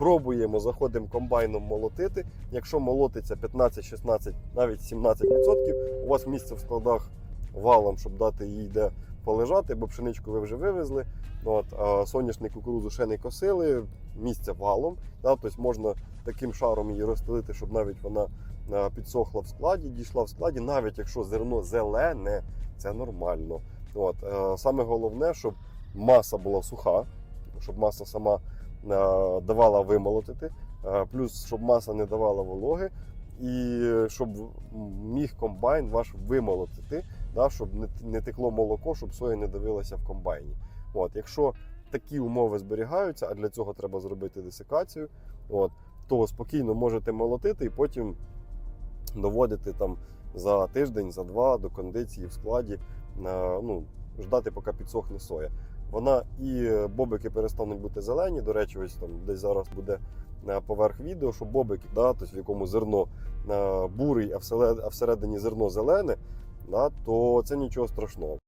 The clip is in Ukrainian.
Пробуємо, заходимо комбайном молотити. Якщо молотиться 15, 16, навіть 17%, у вас місце в складах валом, щоб дати їй де полежати, бо пшеничку ви вже вивезли. От, а соняшник кукурудзу ще не косили, місце валом. Да, тобто можна таким шаром її розстелити, щоб навіть вона е, підсохла в складі, дійшла в складі, навіть якщо зерно зелене, це нормально. От, е, саме головне, щоб маса була суха, щоб маса сама давала вимолотити, е, плюс щоб маса не давала вологи, і щоб міг комбайн ваш вимолотити, да, щоб не, не текло молоко, щоб соя не давилася в комбайні. От, якщо такі умови зберігаються, а для цього треба зробити десикацію, от, то спокійно можете молотити і потім доводити там за тиждень, за два до кондиції в складі, е, ну, ждати, поки підсохне соя. Вона і бобики перестануть бути зелені. До речі, ось там десь зараз буде е, поверх відео, що бобики, да, тобто в якому зерно е, бурий, а всередині зерно зелене, да, то це нічого страшного.